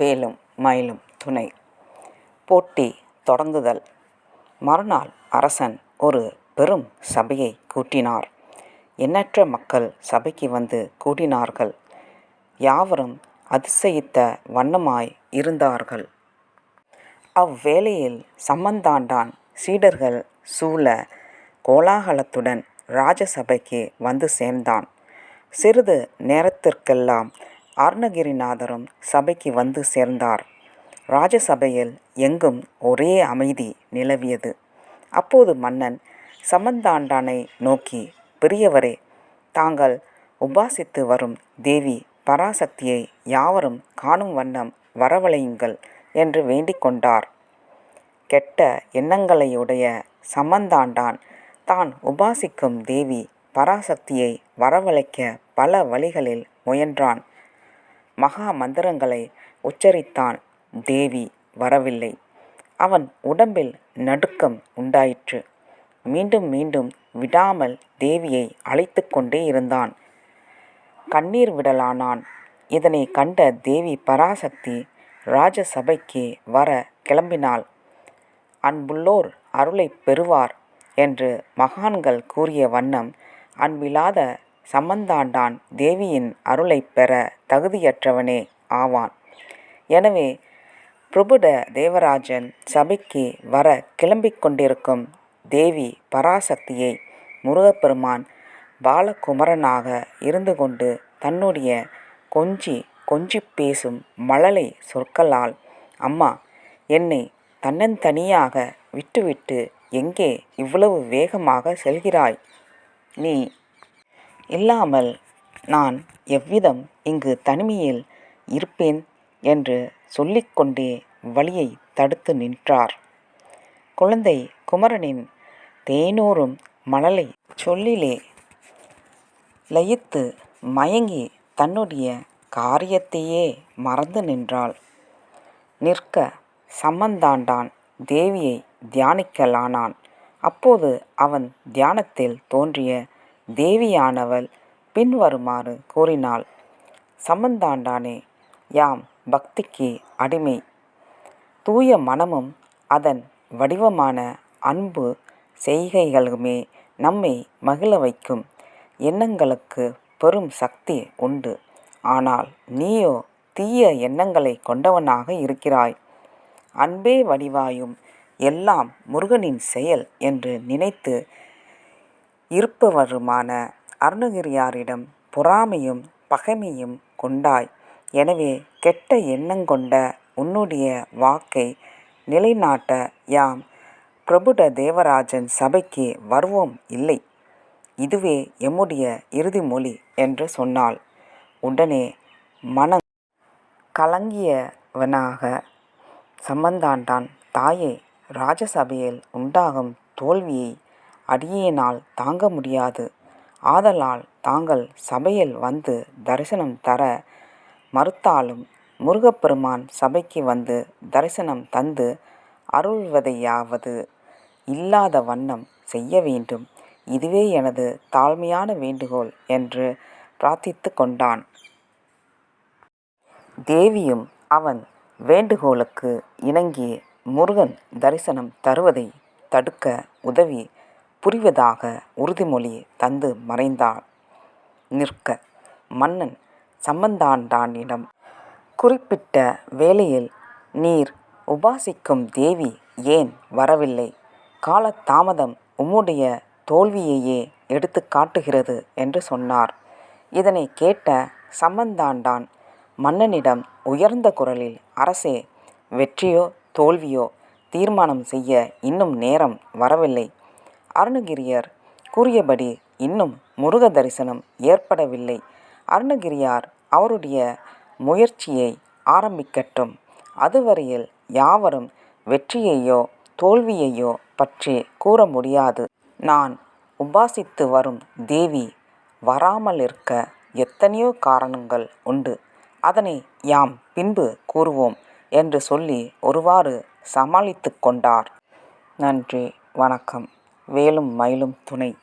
வேலும் மயிலும் துணை போட்டி தொடங்குதல் மறுநாள் அரசன் ஒரு பெரும் சபையை கூட்டினார். எண்ணற்ற மக்கள் சபைக்கு வந்து கூடினார்கள். யாவரும் அதிசயித்த வண்ணமாய் இருந்தார்கள். அவ்வேளையில் சம்மந்தாண்டான் சீடர்கள் சூழ கோலாகலத்துடன் ராஜசபைக்கு வந்து சேர்ந்தான். சிறிது நேரத்திற்கெல்லாம் அருணகிரிநாதரும் சபைக்கு வந்து சேர்ந்தார். ராஜசபையில் எங்கும் ஒரே அமைதி நிலவியது. அப்போது மன்னன் சமந்தாண்டானை நோக்கி பெரியவரே தாங்கள் உபாசித்து வரும் தேவி பராசக்தியை யாவரும் காணும் வண்ணம் வரவழையுங்கள் என்று வேண்டிக் கொண்டார். கெட்ட எண்ணங்களையுடைய சமந்தாண்டான் தான் உபாசிக்கும் தேவி பராசக்தியை வரவழைக்க பல வழிகளில் முயன்றான். மகா மந்திரங்களை உச்சரித்தான் தேவி வரவில்லை. அவன் உடம்பில் நடுக்கம் உண்டாயிற்று. மீண்டும் மீண்டும் விடாமல் தேவியை அழைத்து கொண்டே இருந்தான். கண்ணீர் விடலானான். இதனை கண்ட தேவி பராசக்தி ராஜசபைக்கு வர கிளம்பினாள். அன்புள்ளோர் அருளைப் பெறுவார் என்று மகான்கள் கூறிய வண்ணம் அன்பில்லாத சம்பந்தாண்டான் தேவியின் அருளைப் பெற தகுதியற்றவனே ஆவான். எனவே பிரபுட தேவராஜன் சபைக்கு வர கிளம்பிக் கொண்டிருக்கும் தேவி பராசக்தியை முருகப்பெருமான் பாலகுமரனாக இருந்து கொண்டு தன்னுடைய கொஞ்சி கொஞ்சி பேசும் மழலை சொற்களால் அம்மா என்னை தன்னந்தனியாக விட்டுவிட்டு எங்கே இவ்வளவு வேகமாக செல்கிறாய்? நீ இல்லாமல் நான் எவ்விதம் இங்கு தனிமையில் இருப்பேன் என்று சொல்லிக் கொண்டே வழியைத் தடுத்து நின்றார். குழந்தை குமரனின் தேனோரும் மணலை சொல்லிலே லயித்து மயங்கி தன்னுடைய காரியத்தையே மறந்து நின்றாள். நிற்க சம்மந்தாண்டான் தேவியை தியானிக்கலானான். அப்போது அவன் தியானத்தில் தோன்றிய தேவியானவள் பின்வருமாறு கூறினாள். சம்பந்தாண்டானே யாம் பக்திக்கு அடிமை. தூய மனமும் அதன் வடிவமான அன்பு செய்கைகளுமே நம்மை மகிழ வைக்கும். எண்ணங்களுக்கு பெரும் சக்தி உண்டு. ஆனால் நீயோ தீய எண்ணங்களைக் கொண்டவனாக இருக்கிறாய். அன்பே வடிவாயும் எல்லாம் முருகனின் செயல் என்று நினைத்து இருப்பவருமான அருணகிரியாரிடம் பொறாமையும் பகைமையும் கொண்டாய். எனவே கெட்ட எண்ணங்கொண்ட உன்னுடைய வாக்கை நிலைநாட்ட யாம் பிரபுட தேவராஜன் சபைக்கு வருவோம் இல்லை. இதுவே எம்முடைய இறுதி மொழி என்று சொன்னாள். உடனே மன கலங்கியவனாக சம்பந்தாண்டான் தாயே ராஜசபையில் உண்டாகும் தோல்வியை அடியேனால் தாங்க முடியாது. ஆதலால் தாங்கள் சபையில் வந்து தரிசனம் தர மறுத்தாலும் முருகப்பெருமான் சபைக்கு வந்து தரிசனம் தந்து அருள்வதையாவது இல்லாத வண்ணம் செய்ய வேண்டும். இதுவே எனது தாழ்மையான வேண்டுகோள் என்று பிரார்த்தித்து கொண்டான். தேவியும் அவன் வேண்டுகோளுக்கு இணங்கி முருகன் தரிசனம் தருவதை தடுக்க உதவி புரிவதாக உறுதிமொழி தந்து மறைந்தாள். நிற்க மன்னன் சம்பந்தாண்டானிடம் குறிப்பிட்ட வேளையில் நீர் உபாசிக்கும் தேவி ஏன் வரவில்லை? காலதாமதம் உம்முடைய தோல்வியையே எடுத்து காட்டுகிறது என்று சொன்னார். இதனை கேட்ட சம்பந்தாண்டான் மன்னனிடம் உயர்ந்த குரலில் அரசே வெற்றியோ தோல்வியோ தீர்மானம் செய்ய இன்னும் நேரம் வரவில்லை. அருணகிரியார் கூறியபடி இன்னும் முருக தரிசனம் ஏற்படவில்லை. அருணகிரியார் அவருடைய முயற்சியை ஆரம்பிக்கட்டும். அதுவரையில் யாவரும் வெற்றியையோ தோல்வியையோ பற்றி கூற முடியாது. நான் உபாசித்து வரும் தேவி வராமலிருக்க எத்தனையோ காரணங்கள் உண்டு. அதனை யாம் பின்பு கூறுவோம் என்று சொல்லி ஒருவாறு சமாளித்து கொண்டார். நன்றி வணக்கம். வேலும் மயிலும் துணை.